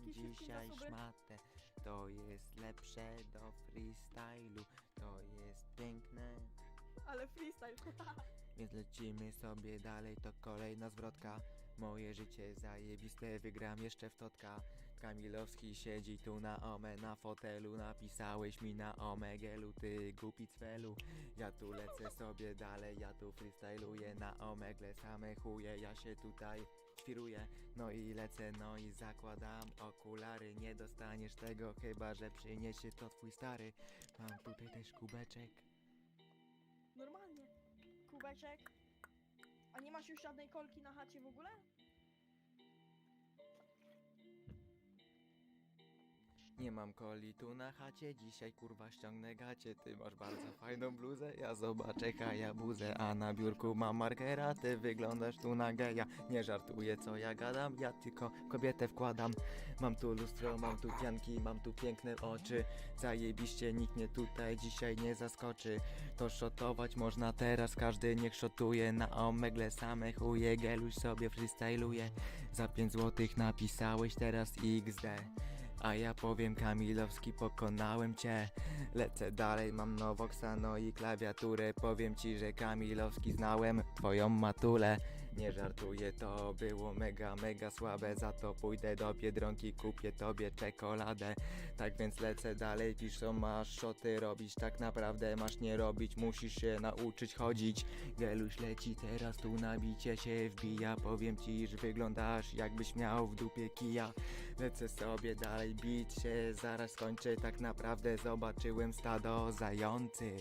dzisiaj zasoby? szmatę. To jest lepsze do freestylu. To jest piękne. Ale freestyle. Więc lecimy sobie dalej, to kolejna zwrotka. Moje życie zajebiste, wygram jeszcze w totka. Kamilowski siedzi tu na ome, na fotelu. Napisałeś mi na omegelu, ty głupi cwelu. Ja tu lecę sobie dalej, ja tu freestyluję na omegle, same chuje. Ja się tutaj świruję, no i lecę, no i zakładam okulary. Nie dostaniesz tego, chyba że przyniesie to twój stary. Mam tutaj też kubeczek. Normalnie. Kubeczek. A nie masz już żadnej kolki na chacie w ogóle? Nie mam coli tu na chacie, dzisiaj kurwa ściągnę gacie. Ty masz bardzo fajną bluzę, ja zobaczę ja buzę A na biurku mam markera, ty wyglądasz tu na geja. Nie żartuję co ja gadam, ja tylko kobietę wkładam. Mam tu lustro, mam tu pianki, mam tu piękne oczy. Zajebiście, nikt mnie tutaj dzisiaj nie zaskoczy. To szotować można teraz, każdy niech szotuje Na omegle. Same chuje, geluś sobie freestyluje Za 5 złotych napisałeś teraz XD a ja powiem Kamilowski, pokonałem cię. Lecę dalej, mam Nowoxa, no i klawiaturę. Powiem ci, że Kamilowski znałem twoją matulę Nie żartuję, to było mega, mega słabe. Za to pójdę do Biedronki, kupię tobie czekoladę. Tak więc lecę dalej, piszą masz szoty robić. Tak naprawdę masz nie robić, musisz się nauczyć chodzić. Geluś leci teraz tu na bicie się wbija. Powiem ci, że wyglądasz jakbyś miał w dupie kija. Lecę sobie dalej bić się, zaraz skończę. Tak naprawdę zobaczyłem stado zający